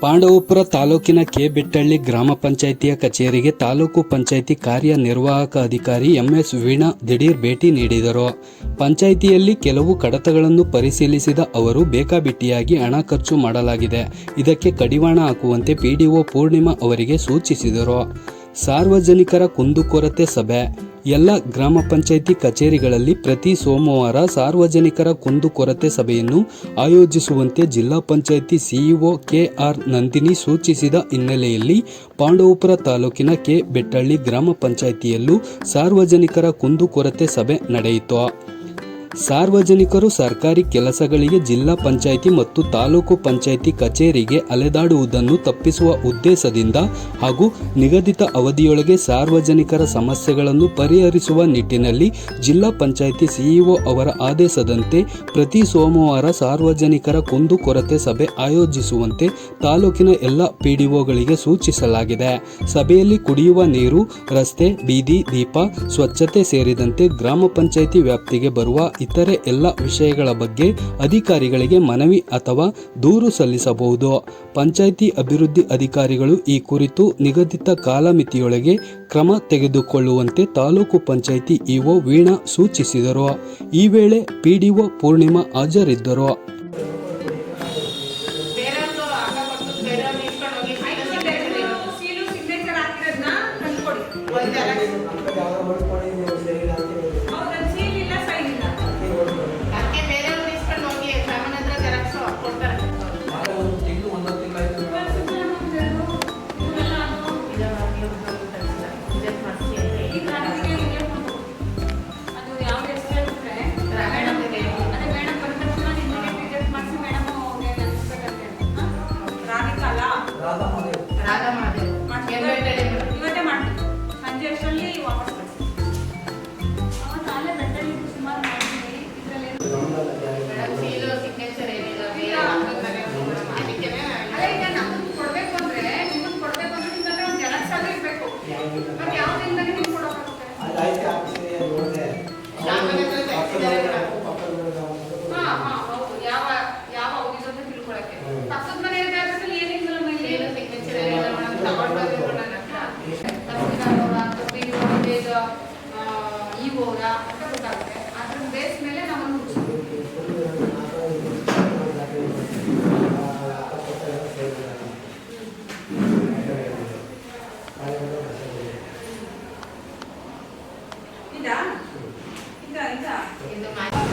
ಪಾಂಡವಪುರ ತಾಲೂಕಿನ ಕೆ ಬೆಟ್ಟಳ್ಳಿ ಗ್ರಾಮ ಪಂಚಾಯಿತಿಯ ಕಚೇರಿಗೆ ತಾಲೂಕು ಪಂಚಾಯಿತಿ ಕಾರ್ಯನಿರ್ವಾಹಕ ಅಧಿಕಾರಿ ಎಂಎಸ್ ವೀಣಾ ದಿಢೀರ್ ಭೇಟಿ ನೀಡಿದರು. ಪಂಚಾಯಿತಿಯಲ್ಲಿ ಕೆಲವು ಕಡತಗಳನ್ನು ಪರಿಶೀಲಿಸಿದ ಅವರು, ಬೇಕಾಬಿಟ್ಟಿಯಾಗಿ ಹಣ ಖರ್ಚು ಮಾಡಲಾಗಿದೆ. ಇದಕ್ಕೆ ಕಡಿವಾಣ ಹಾಕುವಂತೆ ಪಿಡಿಒ ಪೂರ್ಣಿಮಾ ಅವರಿಗೆ ಸೂಚಿಸಿದರು. ಸಾರ್ವಜನಿಕರ ಕುಂದುಕೊರತೆ ಸಭೆ ಎಲ್ಲ ಗ್ರಾಮ ಪಂಚಾಯಿತಿ ಕಚೇರಿಗಳಲ್ಲಿ ಪ್ರತಿ ಸೋಮವಾರ ಸಾರ್ವಜನಿಕರ ಕುಂದುಕೊರತೆ ಸಭೆಯನ್ನು ಆಯೋಜಿಸುವಂತೆ ಜಿಲ್ಲಾ ಪಂಚಾಯಿತಿ ಸಿಇಒ ಕೆಆರ್ ನಂದಿನಿ ಸೂಚಿಸಿದ ಹಿನ್ನೆಲೆಯಲ್ಲಿ ಪಾಂಡವಪುರ ತಾಲೂಕಿನ ಕೆ ಬೆಟ್ಟಳ್ಳಿ ಗ್ರಾಮ ಪಂಚಾಯಿತಿಯಲ್ಲೂ ಸಾರ್ವಜನಿಕರ ಕುಂದುಕೊರತೆ ಸಭೆ ನಡೆಯಿತು. ಸಾರ್ವಜನಿಕರು ಸರ್ಕಾರಿ ಕೆಲಸಗಳಿಗೆ ಜಿಲ್ಲಾ ಪಂಚಾಯಿತಿ ಮತ್ತು ತಾಲೂಕು ಪಂಚಾಯಿತಿ ಕಚೇರಿಗೆ ಅಲೆದಾಡುವುದನ್ನು ತಪ್ಪಿಸುವ ಉದ್ದೇಶದಿಂದ ಹಾಗೂ ನಿಗದಿತ ಅವಧಿಯೊಳಗೆ ಸಾರ್ವಜನಿಕರ ಸಮಸ್ಯೆಗಳನ್ನು ಪರಿಹರಿಸುವ ನಿಟ್ಟಿನಲ್ಲಿ ಜಿಲ್ಲಾ ಪಂಚಾಯಿತಿ ಸಿಇಒ ಅವರ ಆದೇಶದಂತೆ ಪ್ರತಿ ಸೋಮವಾರ ಸಾರ್ವಜನಿಕರ ಕುಂದುಕೊರತೆ ಸಭೆ ಆಯೋಜಿಸುವಂತೆ ತಾಲೂಕಿನ ಎಲ್ಲ ಪಿಡಿಒಗಳಿಗೆ ಸೂಚಿಸಲಾಗಿದೆ. ಸಭೆಯಲ್ಲಿ ಕುಡಿಯುವ ನೀರು, ರಸ್ತೆ, ಬೀದಿ, ದೀಪ, ಸ್ವಚ್ಛತೆ ಸೇರಿದಂತೆ ಗ್ರಾಮ ಪಂಚಾಯಿತಿ ವ್ಯಾಪ್ತಿಗೆ ಬರುವ ಇತರೆ ಎಲ್ಲ ವಿಷಯಗಳ ಬಗ್ಗೆ ಅಧಿಕಾರಿಗಳಿಗೆ ಮನವಿ ಅಥವಾ ದೂರು ಸಲ್ಲಿಸಬಹುದು. ಪಂಚಾಯಿತಿ ಅಭಿವೃದ್ಧಿ ಅಧಿಕಾರಿಗಳು ಈ ಕುರಿತು ನಿಗದಿತ ಕಾಲಮಿತಿಯೊಳಗೆ ಕ್ರಮ ತೆಗೆದುಕೊಳ್ಳುವಂತೆ ತಾಲೂಕು ಪಂಚಾಯಿತಿ ಇಒ ವೀಣಾ ಸೂಚಿಸಿದರು. ಈ ವೇಳೆ ಪಿಡಿಒ ಪೂರ್ಣಿಮಾ ಹಾಜರಿದ್ದರು. 等等，你的买。